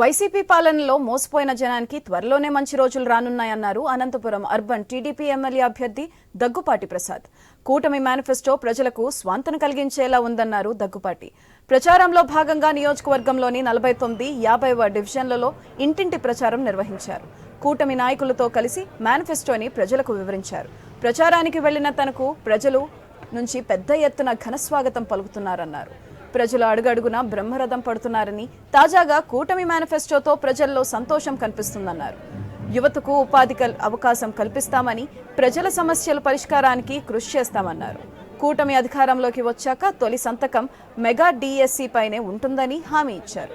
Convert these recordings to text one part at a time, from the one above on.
YCP పాలనలో మోసపోయిన జనానికి త్వరలోనే మంచి రోజులు రానున్నాయన్నారు అనంతపురం అర్బన్ టీడీపీ ఎమ్మెల్యే అభ్యర్థి దగ్గుపాటి ప్రసాద్. కూటమి మేనిఫెస్టో ప్రజలకు స్వాంతన కలిగించేలా ఉందన్నారు దగ్గుపాటి. ప్రచారంలో భాగంగా నియోజకవర్గంలోని నలభై తొమ్మిది యాభైవ డివిజన్లలో ఇంటింటి ప్రచారం నిర్వహించారు. కూటమి నాయకులతో కలిసి మేనిఫెస్టోని ప్రజలకు వివరించారు. ప్రచారానికి వెళ్ళిన తనకు ప్రజలు నుంచి పెద్ద ఎత్తున ఘనస్వాగతం పలుకుతున్నారన్నారు. ప్రజలు అడుగడుగునా బ్రహ్మరథం పడుతున్నారని తాజాగా కూటమి మేనిఫెస్టోతో ప్రజల్లో సంతోషం కనిపిస్తుందన్నారు. యువతకు ఉపాధి కల్ అవకాశం కల్పిస్తామని ప్రజల సమస్యల పరిష్కారానికి కృషి చేస్తామన్నారు. కూటమి అధికారంలోకి వచ్చాక తొలి సంతకం మెగా డిఎస్సి పైనే ఉంటుందని హామీ ఇచ్చారు.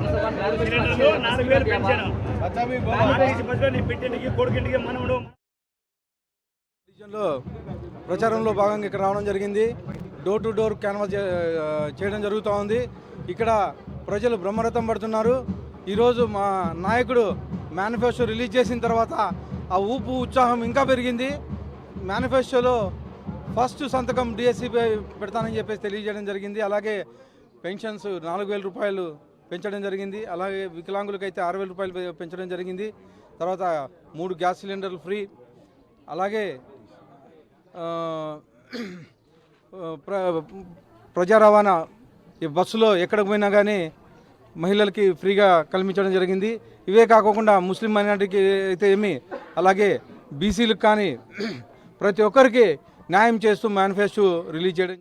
నాలుగు వేలు పెంచాను పెట్టింటికి కొడుకింటికి డివిజన్లో ప్రచారంలో భాగంగా ఇక్కడ రావడం జరిగింది. డోర్ టు డోర్ క్యాన్వాస్ చే- చేయడం జరుగుతూ ఉంది. ఇక్కడ ప్రజలు బ్రహ్మరథం పడుతున్నారు. ఈరోజు మా నాయకుడు మేనిఫెస్టో రిలీజ్ చేసిన తర్వాత ఆ ఊపు ఉత్సాహం ఇంకా పెరిగింది. మేనిఫెస్టోలో ఫస్ట్ సంతకం డిఎస్సిపై పెడతానని చెప్పేసి తెలియజేయడం జరిగింది. అలాగే పెన్షన్స్ నాలుగు వేల రూపాయలు పెంచడం జరిగింది. అలాగే వికలాంగులకైతే ఆరు వేల రూపాయలు పెంచడం జరిగింది. తర్వాత మూడు గ్యాస్ సిలిండర్లు ఫ్రీ. అలాగే ప్ర ప్రజా రవాణా ఈ బస్సులో ఎక్కడికి పోయినా కానీ మహిళలకి ఫ్రీగా కల్పించడం జరిగింది. ఇవే కాకుండా ముస్లిం మైనార్టీకి అయితే ఏమి అలాగే బీసీలకు కానీ ప్రతి ఒక్కరికి న్యాయం చేస్తూ మేనిఫెస్టో రిలీజ్ చేయడం